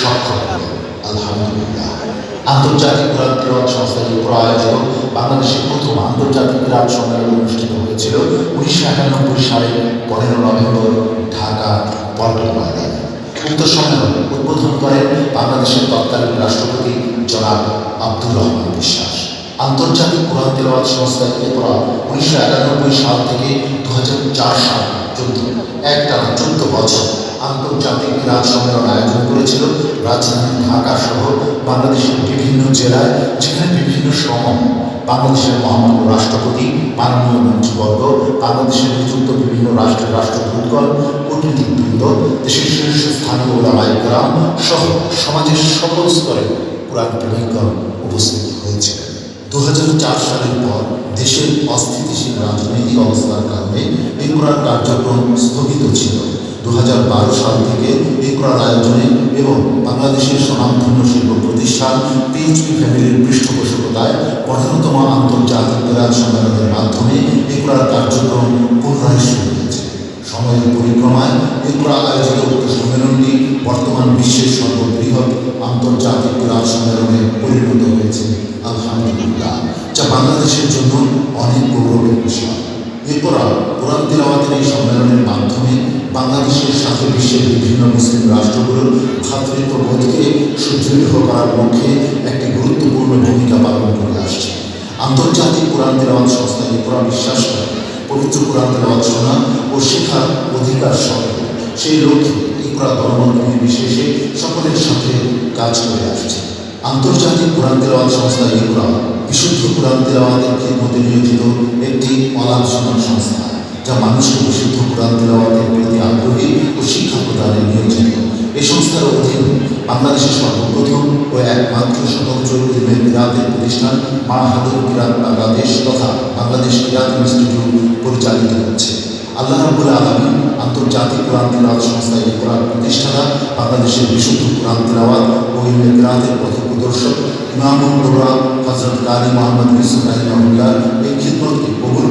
সক্ষম। পনেরো নভেম্বর ঢাকা পল্টন উদ্বোধন করেন বাংলাদেশের তৎকালীন রাষ্ট্রপতি জনাব আব্দুর বিশ্বাস। আন্তর্জাতিক কোরআন তেলাওয়াত সংস্থা ইকরা উনিশশো একানব্বই সাল থেকে দু হাজার চার সাল পর্যন্ত একটা চোদ্দ বছর আন্তর্জাতিক ক্রীড়া সম্মেলন আয়োজন করেছিল রাজধানী ঢাকা সহ বাংলাদেশের বিভিন্ন জেলায়, যেখানে বিভিন্ন সময় বাংলাদেশের মহামান্য রাষ্ট্রপতি, মাননীয় মন্ত্রীবর্গ, বাংলাদেশের নিযুক্ত বিভিন্ন রাষ্ট্রের রাষ্ট্রদূতগণ কূটনীতিবৃন্দ দেশের শীর্ষ স্থানীয় ওলামাইকরাম সহ সমাজের সকল স্তরে কোরআন প্রেমিকগণ উপস্থিত হয়েছিলেন। দু হাজার চার সালের পর দেশের অস্থিতিশীল রাজনৈতিক অবস্থার কারণে এই কোরআন কার্যক্রম স্থগিত ছিল। দু হাজার বারো সাল থেকে এই কোরআন আয়োজনে এবং বাংলাদেশের স্বনামধন্য শিল্প প্রতিষ্ঠান পিএইচপি ফ্যামিলির পৃষ্ঠপোষকতায় পনেরোতম আন্তর্জাতিক কোরআন সম্মেলনের মাধ্যমে এই কোরআন কার্যক্রম পুনরায় শুরু হয়েছে। সময়ের পরিক্রমায় এই কোরআন আয়োজিত উক্ত সম্মেলনটি বর্তমান বিশ্বের সর্ববৃহৎ আন্তর্জাতিক কোরআন সম্মেলনে পরিণত হয়েছে। আলহামদুলিল্লাহ, যা বাংলাদেশের জন্য অনেক গৌরবের বিষয়। এরপর কোরআন এই সম্মেলনের মাধ্যমে বাংলাদেশের সাথে বিশ্বের বিভিন্ন মুসলিম রাষ্ট্রগুলোর ভ্রাতৃত্ববোধকে সুদৃঢ় করার লক্ষ্যে একটি গুরুত্বপূর্ণ ভূমিকা পালন করে আসছে। আন্তর্জাতিক কোরআন তেলাওয়াত সংস্থা এই কোরআন বিশ্বাস করে, পবিত্র কোরআন তেলাওয়াত শোনা ও শেখার অধিকার সহ সেই লক্ষ্যে এই কোরআন ধর্ম নির্বিশেষে সকলের সাথে কাজ করে আসছে। আন্তর্জাতিক কোরআন তেলাওয়াত সংস্থা ইকরা বিশুদ্ধ কোরআন তেলাওয়াতের খেদমতে নিয়োজিত একটি অলাভজনক সংস্থা, যা মানুষকে বিশুদ্ধ কোরআন তেলাওয়াতের প্রতি আগ্রহী সর্বপ্রথম ও একমাত্র স্বতন্ত্র ইলমের কিরাতের প্রতিষ্ঠান মাহাদুর কিরাত বাংলাদেশ তথা বাংলাদেশ কিরাত ইনস্টিটিউট পরিচালিত হচ্ছে। আল্লাহ রাবুল আলমী আন্তর্জাতিক কোরআন তেলাওয়াত সংস্থা এই কোরআন প্রতিষ্ঠাতা, বাংলাদেশের বিশুদ্ধ কোরআন তেলাওয়াত ও ইলমে কিরাতের পথ প্রদর্শক ইমামুল হজরত কালী মোহাম্মদ ইউসুফ রাহিমাহুল্লাহ এই খিদমতকে কবুল